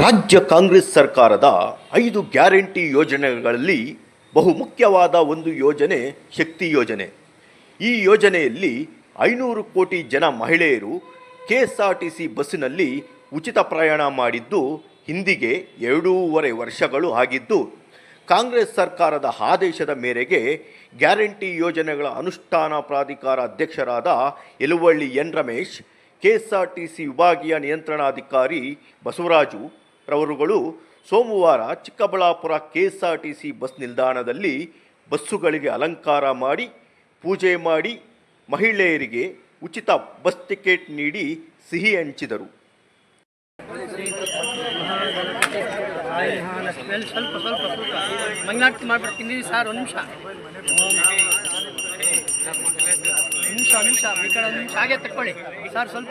ರಾಜ್ಯ ಕಾಂಗ್ರೆಸ್ ಸರ್ಕಾರದ ಐದು ಗ್ಯಾರಂಟಿ ಯೋಜನೆಗಳಲ್ಲಿ ಬಹುಮುಖ್ಯವಾದ ಒಂದು ಯೋಜನೆ ಶಕ್ತಿ ಯೋಜನೆ. ಈ ಯೋಜನೆಯಲ್ಲಿ ಐನೂರು ಕೋಟಿ ಜನ ಮಹಿಳೆಯರು K S R T C ಬಸ್ಸಿನಲ್ಲಿ ಉಚಿತ ಪ್ರಯಾಣ ಮಾಡಿದ್ದು ಹಿಂದಿಗೆ ಎರಡೂವರೆ ವರ್ಷಗಳು ಆಗಿದ್ದು, ಕಾಂಗ್ರೆಸ್ ಸರ್ಕಾರದ ಆದೇಶದ ಮೇರೆಗೆ ಗ್ಯಾರಂಟಿ ಯೋಜನೆಗಳ ಅನುಷ್ಠಾನ ಪ್ರಾಧಿಕಾರ ಅಧ್ಯಕ್ಷರಾದ ಯಲುವಳ್ಳಿ ಎನ್ ರಮೇಶ್, ಕೆಎಸ್ಆರ್ಟಿಸಿ ವಿಭಾಗೀಯ ನಿಯಂತ್ರಣಾಧಿಕಾರಿ ಬಸವರಾಜು ರವರುಗಳು ಸೋಮವಾರ ಚಿಕ್ಕಬಳ್ಳಾಪುರ ಕೆಎಸ್ಆರ್ಟಿಸಿ ಬಸ್ ನಿಲ್ದಾಣದಲ್ಲಿ ಬಸ್ಸುಗಳಿಗೆ ಅಲಂಕಾರ ಮಾಡಿ, ಪೂಜೆ ಮಾಡಿ ಮಹಿಳೆಯರಿಗೆ ಉಚಿತ ಬಸ್ ಟಿಕೆಟ್ ನೀಡಿ ಸಿಹಿ ಹಂಚಿದರು. ಸರ್ ಒಂದು ನಿಮಿಷ ನಿಮಿಷ, ಈ ಕಡೆ ನಿಮಿಷ ಹಾಗೆ ತಕ್ಕೊಳ್ಳಿ. ಸರ್ ಸ್ವಲ್ಪ.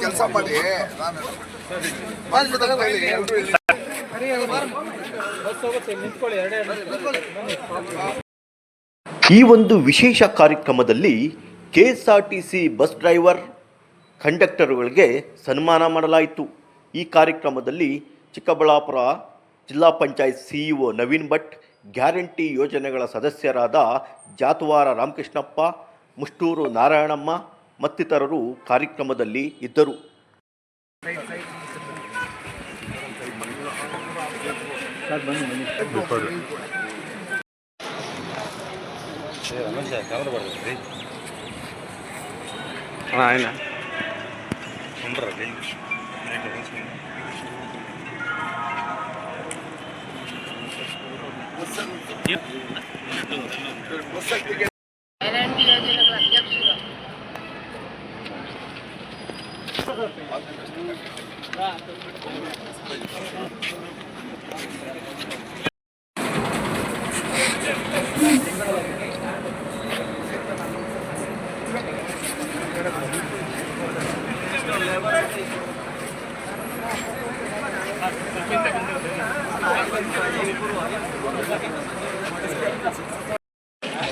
ಕೆಲಸ ಮಾಡಿ. ಈ ಒಂದು ವಿಶೇಷ ಕಾರ್ಯಕ್ರಮದಲ್ಲಿ ಕೆಎಸ್ಆರ್ಟಿಸಿ ಬಸ್ ಡ್ರೈವರ್ ಕಂಡಕ್ಟರ್ಗಳಿಗೆ ಸನ್ಮಾನ ಮಾಡಲಾಯಿತು. ಈ ಕಾರ್ಯಕ್ರಮದಲ್ಲಿ ಚಿಕ್ಕಬಳ್ಳಾಪುರ ಜಿಲ್ಲಾ ಪಂಚಾಯತ್ ಸಿಇಒ ನವೀನ್ ಭಟ್ ಗ್ಯಾರಂಟಿ ಯೋಜನೆಗಳ ಸದಸ್ಯರಾದ ಜಾತುವಾರ ರಾಮಕೃಷ್ಣಪ್ಪ ಮುಷ್ಟೂರು ನಾರಾಯಣಮ್ಮ ಮತ್ತಿತರರು ಕಾರ್ಯಕ್ರಮದಲ್ಲಿ ಇದ್ದರು. ಗ್ಯಾರಂಟಿ ಯೋಜನೆಗಳ ಅಧ್ಯಕ್ಷರು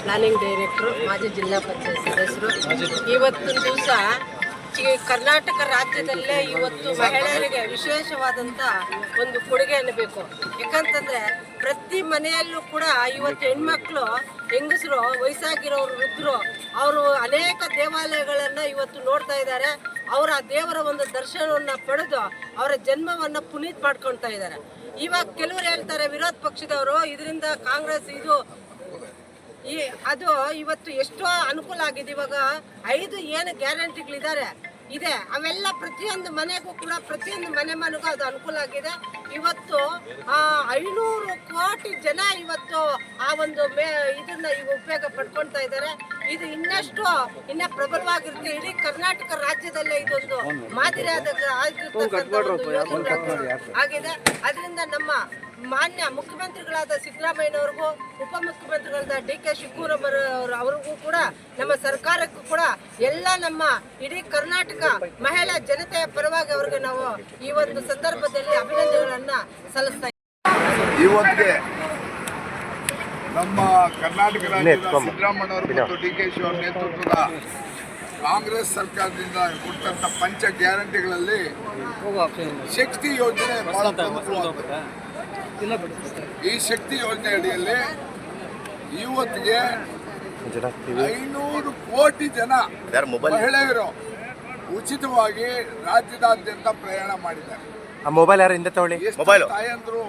ಪ್ಲಾನಿಂಗ್ ಡೈರೆಕ್ಟ್ರು, ಮಾಜಿ ಜಿಲ್ಲಾ ಪಂಚಾಯತ್ ಸದಸ್ಯರು. ಇವತ್ತಿನ ದಿವಸ ಕರ್ನಾಟಕ ರಾಜ್ಯದಲ್ಲೇ ಇವತ್ತು ಮಹಿಳೆಯರಿಗೆ ವಿಶೇಷವಾದಂಥ ಒಂದು ಕೊಡುಗೆ ಅನ್ನಬೇಕು. ಯಾಕಂತಂದರೆ ಪ್ರತಿ ಮನೆಯಲ್ಲೂ ಕೂಡ ಇವತ್ತು ಹೆಣ್ಮಕ್ಳು, ಹೆಂಗಸರು, ವಯಸ್ಸಾಗಿರೋರು ವೃದ್ಧರು, ಅವರು ಅನೇಕ ದೇವಾಲಯಗಳನ್ನು ಇವತ್ತು ನೋಡ್ತಾ ಇದ್ದಾರೆ. ಅವರ ದೇವರ ಒಂದು ದರ್ಶನವನ್ನು ಪಡೆದು ಅವರ ಜನ್ಮವನ್ನು ಪುನೀತ್ ಮಾಡ್ಕೊಳ್ತಾ ಇದ್ದಾರೆ. ಇವಾಗ ಕೆಲವರು ಹೇಳ್ತಾರೆ ವಿರೋಧ ಪಕ್ಷದವರು, ಇದರಿಂದ ಕಾಂಗ್ರೆಸ್ ಇದು. ಈ ಅದು ಇವತ್ತು ಎಷ್ಟೋ ಅನುಕೂಲ ಆಗಿದೆ. ಇವಾಗ ಐದು ಏನು ಗ್ಯಾರಂಟಿಗಳಿದ್ದಾರೆ ಇದೆ. ಅವೆಲ್ಲ ಪ್ರತಿಯೊಂದು ಮನೆಗೂ ಕೂಡ ಪ್ರತಿಯೊಂದು ಮನೆ ಮನೆಗೂ ಅದು ಅನುಕೂಲ ಆಗಿದೆ. ಇವತ್ತು, ಆ, ಐನೂರು ಕೋಟಿ ಜನ ಇವತ್ತು ಆ ಒಂದು ಮೇ ಇದನ್ನ ಈಗ ಉಪಯೋಗ ಪಡ್ಕೊಳ್ತಾ ಇದ್ದಾರೆ. ಇದು ಇನ್ನಷ್ಟು ಇನ್ನ ಪ್ರಬಲವಾಗಿರುತ್ತೆ. ಇಡೀ ಕರ್ನಾಟಕ ರಾಜ್ಯದಲ್ಲೇ ಇದೊಂದು ಮಾದರಿಯಾದ ಆಗಿರ್ತಕ್ಕಂಥ ಆಗಿದೆ. ಅದರಿಂದ ನಮ್ಮ ಮಾನ್ಯ ಮುಖ್ಯಮಂತ್ರಿಗಳಾದ ಸಿದ್ದರಾಮಯ್ಯನವ್ರಿಗೂ ಉಪಮುಖ್ಯಮಂತ್ರಿಗಳಾದ ಡಿ ಕೆ ಶಿವಕುಮಾರ್ ಅವ್ರಿಗೂ ಕೂಡ ನಮ್ಮ ಸರ್ಕಾರಕ್ಕೂ ಕೂಡ ಎಲ್ಲ ನಮ್ಮ ಇಡೀ ಕರ್ನಾಟಕ ಮಹಿಳಾ ಜನತೆಯ ಪರವಾಗಿ ಅವ್ರಿಗೆ ನಾವು ಈ ಒಂದು ಸಂದರ್ಭದಲ್ಲಿ ಅಭಿನಂದನೆಗಳನ್ನ ಸಲ್ಲಿಸ್ತಾ ಇದ್ದೀವಿ. ನಮ್ಮ ಕರ್ನಾಟಕ ರಾಜ್ಯದ ಸಿದ್ದರಾಮಣ್ಣವರು ಮತ್ತು ಡಿ ಕೆ ಶಿ ಅವರ ನೇತೃತ್ವದ ಕಾಂಗ್ರೆಸ್ ಸರ್ಕಾರದಿಂದ ಕೊಟ್ಟಂತ ಪಂಚ ಗ್ಯಾರಂಟಿಗಳಲ್ಲಿ ಶಕ್ತಿ ಯೋಜನೆ ಬಹಳ ಪ್ರಮುಖವಾಗಿದೆ ಈ ಶಕ್ತಿ ಯೋಜನೆ ಅಡಿಯಲ್ಲಿ ಇವತ್ತಿಗೆ ಐನೂರು ಕೋಟಿ ಜನ ಯಾರು ಮೊಬೈಲ್ ಮಹಿಳೆಯರು ಉಚಿತವಾಗಿ ರಾಜ್ಯದಾದ್ಯಂತ ಪ್ರಯಾಣ ಮಾಡಿದ್ದಾರೆ. ಆ ಮೊಬೈಲ್ ಯಾರು ಹಿಂದೆ ತಗೊಳ್ಳಿ? ಮೊಬೈಲ್. ತಾಯಂದ್ರು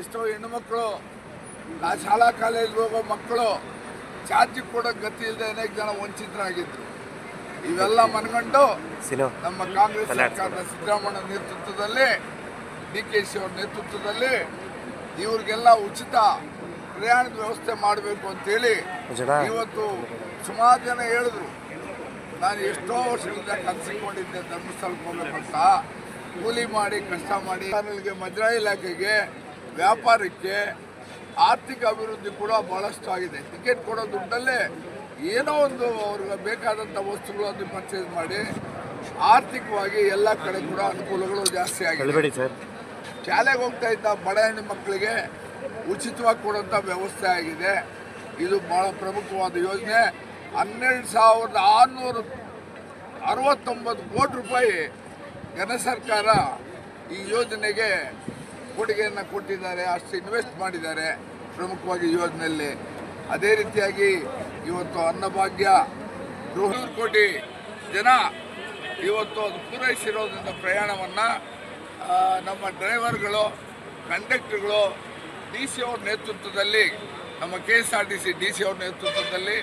ಎಷ್ಟೋ ಹೆಣ್ಣುಮಕ್ಕಳು ಆ ಶಾಲಾ ಕಾಲೇಜ್ಗೆ ಹೋಗೋ ಮಕ್ಕಳು ಚಾರ್ಜ್ ಕೊಡೋ ಗತಿ ಇಲ್ಲದೆ ಅನೇಕ ಜನ ವಂಚಿತರಾಗಿದ್ರು. ಇವೆಲ್ಲ ಮನಗಂಡು ನಮ್ಮ ಕಾಂಗ್ರೆಸ್ ಸರ್ಕಾರದ ಸಿದ್ದರಾಮಯ್ಯ ನೇತೃತ್ವದಲ್ಲಿ ಡಿ ಕೆ ಶಿ ಅವ್ರ ನೇತೃತ್ವದಲ್ಲಿ ಇವ್ರಿಗೆಲ್ಲ ಉಚಿತ ಪ್ರಯಾಣದ ವ್ಯವಸ್ಥೆ ಮಾಡಬೇಕು ಅಂತೇಳಿ ಇವತ್ತು ಸುಮಾರು ಜನ ಹೇಳಿದ್ರು. ನಾನು ಎಷ್ಟೋ ವರ್ಷಗಳಿಂದ ಕನಸಿಕೊಂಡಿದ್ದೆ ಧರ್ಮಸ್ಥಳಕ್ಕೆ ಹೋಗಬೇಕಂತ. ಕೂಲಿ ಮಾಡಿ ಕಷ್ಟ ಮಾಡಿ ಆಮೇಲೆ ಮದ್ರಾ ಇಲಾಖೆಗೆ ವ್ಯಾಪಾರಕ್ಕೆ ಆರ್ಥಿಕ ಅಭಿವೃದ್ಧಿ ಕೂಡ ಬಹಳಷ್ಟು ಆಗಿದೆ ಟಿಕೆಟ್ ಕೊಡೋ ದುಡ್ಡಲ್ಲೇ ಏನೋ ಒಂದು ಅವ್ರಿಗೆ ಬೇಕಾದಂಥ ವಸ್ತುಗಳನ್ನು ಪರ್ಚೇಸ್ ಮಾಡಿ ಆರ್ಥಿಕವಾಗಿ ಎಲ್ಲ ಕಡೆ ಕೂಡ ಅನುಕೂಲಗಳು ಜಾಸ್ತಿ ಆಗಿದೆ. ಸರ್. ಶಾಲೆಗೆ ಹೋಗ್ತಾ ಇದ್ದ ಬಡ ಹೆಣ್ಣು ಮಕ್ಕಳಿಗೆ ಉಚಿತವಾಗಿ ಕೊಡೋಂಥ ವ್ಯವಸ್ಥೆ ಆಗಿದೆ. ಇದು ಬಹಳ ಪ್ರಮುಖವಾದ ಯೋಜನೆ. ಹನ್ನೆರಡು ಸಾವಿರದ ಆರುನೂರು ಅರವತ್ತೊಂಬತ್ತು ಕೋಟಿ ರೂಪಾಯಿ ಕೇಂದ್ರ ಸರ್ಕಾರ ಈ ಯೋಜನೆಗೆ ಕೊಡುಗೆಯನ್ನು ಕೊಟ್ಟಿದ್ದಾರೆ ಅಷ್ಟು ಇನ್ವೆಸ್ಟ್ ಮಾಡಿದ್ದಾರೆ ಪ್ರಮುಖವಾಗಿ ಯೋಜನೆಯಲ್ಲಿ ಅದೇ ರೀತಿಯಾಗಿ ಇವತ್ತು ಅನ್ನಭಾಗ್ಯ ಬೃಹತ್ ಕೋಟಿ ಜನ ಇವತ್ತು ಅದು ಪೂರೈಸಿರೋದ್ರಿಂದ ಪ್ರಯಾಣವನ್ನು ನಮ್ಮ ಡ್ರೈವರ್ಗಳು ಕಂಡಕ್ಟರ್ಗಳು ಡಿ ಸಿ ಅವ್ರ ನೇತೃತ್ವದಲ್ಲಿ ನಮ್ಮ K S R T C D C ಅವ್ರ ನೇತೃತ್ವದಲ್ಲಿ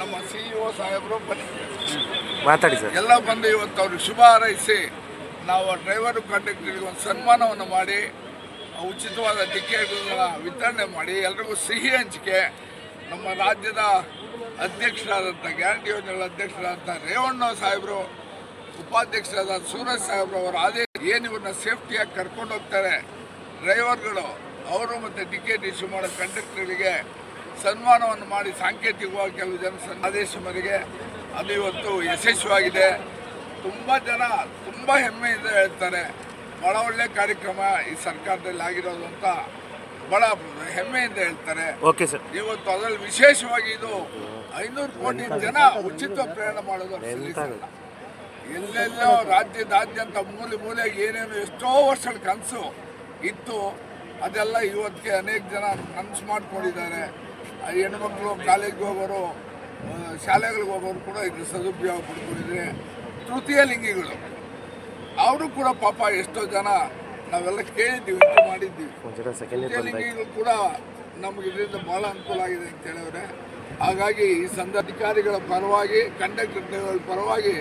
ನಮ್ಮ ಸಿ ಇ ಒ ಸಾಹೇಬರು ಮಾತಾಡಿ ಸರ್. ಎಲ್ಲ ಬಂದು ಇವತ್ತು ಅವ್ರಿಗೆ ಶುಭ ಹಾರೈಸಿ ನಾವು ಡ್ರೈವರ್ ಕಂಡಕ್ಟರ್ಗೆ ಒಂದು ಸನ್ಮಾನವನ್ನು ಮಾಡಿ ಉಚಿತವಾದ ಟಿಕೆಟ್ಗಳನ್ನು ವಿತರಣೆ ಮಾಡಿ ಎಲ್ರಿಗೂ ಸಿಹಿ ಹಂಚಿಕೆ. ನಮ್ಮ ರಾಜ್ಯದ ಅಧ್ಯಕ್ಷರಾದಂಥ, ಗ್ಯಾರಂಟಿ ಯೋಜನೆಗಳ ಅಧ್ಯಕ್ಷರಾದಂಥ ರೇವಣ್ಣ ಸಾಹೇಬರು, ಉಪಾಧ್ಯಕ್ಷರಾದ ಸೂರಜ್ ಸಾಹೇಬ್ರು ಅವರು ಆದೇಶ ಏನು ಇವ್ರನ್ನ ಸೇಫ್ಟಿಯಾಗಿ ಕರ್ಕೊಂಡು ಹೋಗ್ತಾರೆ. ಡ್ರೈವರ್ಗಳು, ಅವರು ಮತ್ತು ಟಿಕೆಟ್ ಇಶ್ಯೂ ಮಾಡೋ ಕಂಡಕ್ಟರ್ಗಳಿಗೆ ಸನ್ಮಾನವನ್ನು ಮಾಡಿ ಸಾಂಕೇತಿಕವಾಗಿ ಕೆಲವು ಜನ ಆದೇಶ ಮೇರೆಗೆ ಅದು ಇವತ್ತು ಯಶಸ್ವಿಯಾಗಿದೆ. ತುಂಬ ಜನ ತುಂಬ ಹೆಮ್ಮೆಯಿಂದ ಹೇಳ್ತಾರೆ. ಭಾಳ ಒಳ್ಳೆ ಕಾರ್ಯಕ್ರಮ ಈ ಸರ್ಕಾರದಲ್ಲಿ ಆಗಿರೋದು ಅಂತ ಭಾಳ ಹೆಮ್ಮೆಯಿಂದ ಹೇಳ್ತಾರೆ. ಓಕೆ ಸರ್ ಇವತ್ತು ಅದರಲ್ಲಿ ವಿಶೇಷವಾಗಿ ಇದು ಐನೂರು ಕೋಟಿ ಜನ ಉಚಿತ ಪ್ರಯಾಣ ಮಾಡೋದು ಎಲ್ಲೆಲ್ಲೋ ರಾಜ್ಯದಾದ್ಯಂತ ಮೂಲೆ ಮೂಲೆಗೆ ಏನೇನು ಎಷ್ಟೋ ವರ್ಷಗಳ ಕನಸು ಇತ್ತು. ಅದೆಲ್ಲ ಇವತ್ತಿಗೆ ಅನೇಕ ಜನ ಕನಸು ಮಾಡ್ಕೊಂಡಿದ್ದಾರೆ. ಹೆಣ್ಮಕ್ಳು ಕಾಲೇಜ್ಗೆ ಹೋಗೋರು ಶಾಲೆಗಳಿಗೆ ಹೋಗೋರು ಕೂಡ ಇದು ಸದುಪಯೋಗ ಪಡ್ಕೊಂಡಿದ್ದಾರೆ. ತೃತೀಯ ಲಿಂಗಿಗಳು. ಅವರು ಕೂಡ ಪಾಪ ಎಷ್ಟೋ ಜನ ನಾವೆಲ್ಲ ಕೇಳಿದ್ದೀವಿ ಮಾಡಿದ್ದೀವಿ. ಕೂಡ ನಮಗೆ ಇದರಿಂದ ಬಹಳ ಅನುಕೂಲ ಆಗಿದೆ ಅಂತ ಹೇಳಿದ್ರೆ ಹಾಗಾಗಿ ಈ ಸಂದ ಅಧಿಕಾರಿಗಳ ಪರವಾಗಿ ಕಂಡಕ್ಟರ್ಗಳ ಪರವಾಗಿ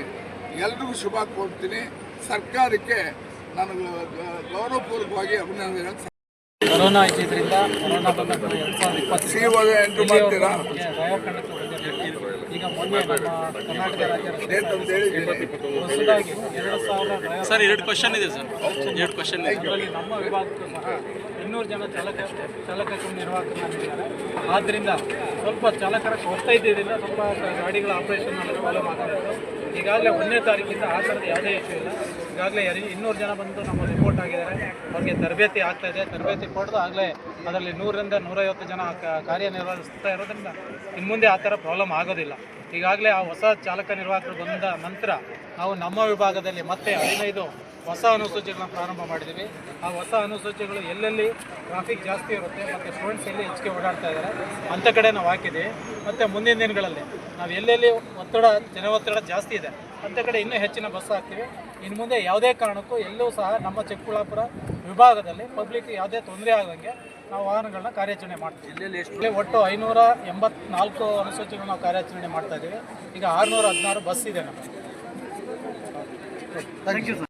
ಎಲ್ರಿಗೂ ಶುಭ ಕೋರ್ತೀನಿ. ಸರ್ಕಾರಕ್ಕೆ ನನಗೆ ಗೌರವಪೂರ್ವಕವಾಗಿ ಅಭಿನಂದನೆ ಕೊರೋನಾ ಇದ್ದಿದ್ದರಿಂದ ಕೊರೋನಾ ಬಂದ ಎರಡು ಸಾವಿರದ ಇಪ್ಪತ್ತು ಮಾಡ್ತೀರಾ. ಈಗ ಮೊನ್ನೆ ನಮ್ಮ ಕರ್ನಾಟಕ ರಾಜ್ಯ ಹೊಸದಾಗಿ ಎರಡು ಸಾವಿರ ಸರ್ ಎರಡು ಕ್ವಶನ್ ಇದೆ ಸರ್. ಎರಡು ಕ್ವಶನ್ ಇದೆ. ಇದರಲ್ಲಿ ನಮ್ಮ ವಿಭಾಗಕ್ಕೂ ಸಹ ಇನ್ನೂರು ಜನ ಚಾಲಕ ಚಾಲಕ ಕಮ್ ನಿರ್ವಾಹಕರಾಗಿದ್ದಾರೆ ಆದ್ದರಿಂದ ಸ್ವಲ್ಪ ಚಾಲಕರ ಕೊರತೆ ಇದ್ದಿದ್ದರಿಂದ ಸ್ವಲ್ಪ ಗಾಡಿಗಳ ಆಪರೇಷನ್ ಪ್ರಾಬ್ಲಮ್ ಆಗ್ತಾ ಈಗಾಗಲೇ ಒಂದನೇ ತಾರೀಕಿಂದ ಆ ಥರದ ಯಾವುದೇ ಇಶ್ಯೂ ಇಲ್ಲ. ಈಗಾಗಲೇ ಇನ್ನೂರು ಜನ ಬಂದು ನಮ್ಮ ರಿಪೋರ್ಟ್ ಆಗಿದ್ದಾರೆ. ಅವ್ರಿಗೆ ತರಬೇತಿ ಆಗ್ತಾ ಇದೆ. ತರಬೇತಿ ಕೊಡೋದು ಆಗಲೇ ಅದರಲ್ಲಿ ನೂರರಿಂದ ನೂರೈವತ್ತು ಜನ ಕಾರ್ಯನಿರ್ವಹಿಸ್ತಾ ಇರೋದ್ರಿಂದ ಇನ್ನು ಮುಂದೆ ಆ ಥರ ಪ್ರಾಬ್ಲಮ್ ಆಗೋದಿಲ್ಲ. ಈಗಾಗಲೇ ಆ ಹೊಸ ಚಾಲಕ ನಿರ್ವಾಹಕರು ಬಂದ ನಂತರ ನಾವು ನಮ್ಮ ವಿಭಾಗದಲ್ಲಿ ಮತ್ತೆ ಹದಿನೈದು ಹೊಸ ಅನುಸೂಚಿಗಳನ್ನ ಪ್ರಾರಂಭ ಮಾಡಿದ್ದೀವಿ. ಆ ಹೊಸ ಅನುಸೂಚಿಗಳು ಎಲ್ಲೆಲ್ಲಿ ಟ್ರಾಫಿಕ್ ಜಾಸ್ತಿ ಇರುತ್ತೆ ಮತ್ತು ಸ್ಟೂಡೆಂಟ್ಸ್ ಎಲ್ಲಿ ಹೆಚ್ಚಿಗೆ ಓಡಾಡ್ತಾ ಇದ್ದಾರೆ ಅಂಥ ಕಡೆ ನಾವು ಹಾಕಿದ್ದೀವಿ. ಮತ್ತು ಮುಂದಿನ ದಿನಗಳಲ್ಲಿ ನಾವು ಎಲ್ಲೆಲ್ಲಿ ಒತ್ತಡ ಜನ ಒತ್ತಡ ಜಾಸ್ತಿ ಇದೆ ಅಂಥ ಕಡೆ ಇನ್ನೂ ಹೆಚ್ಚಿನ ಬಸ್ ಹಾಕ್ತೀವಿ. ಇನ್ನು ಮುಂದೆ ಯಾವುದೇ ಕಾರಣಕ್ಕೂ ಎಲ್ಲೂ ಸಹ ನಮ್ಮ ಚಿಕ್ಕಬಳ್ಳಾಪುರ ವಿಭಾಗದಲ್ಲಿ ಪಬ್ಲಿಕ್ ಯಾವುದೇ ತೊಂದರೆ ಆಗದಂಗೆ ನಾವು ವಾಹನಗಳನ್ನ ಕಾರ್ಯಾಚರಣೆ ಮಾಡ್ತೀವಿ. ಒಟ್ಟು ಐನೂರ ಎಂಬತ್ನಾಲ್ಕು ಅನುಸೂಚಿಗಳು ನಾವು ಕಾರ್ಯಾಚರಣೆ ಮಾಡ್ತಾ ಇದ್ದೀವಿ. ಈಗ ಆರುನೂರ ಹದಿನಾರು ಬಸ್ ಇದೆ ನಮಗೆ ಥ್ಯಾಂಕ್ ಯು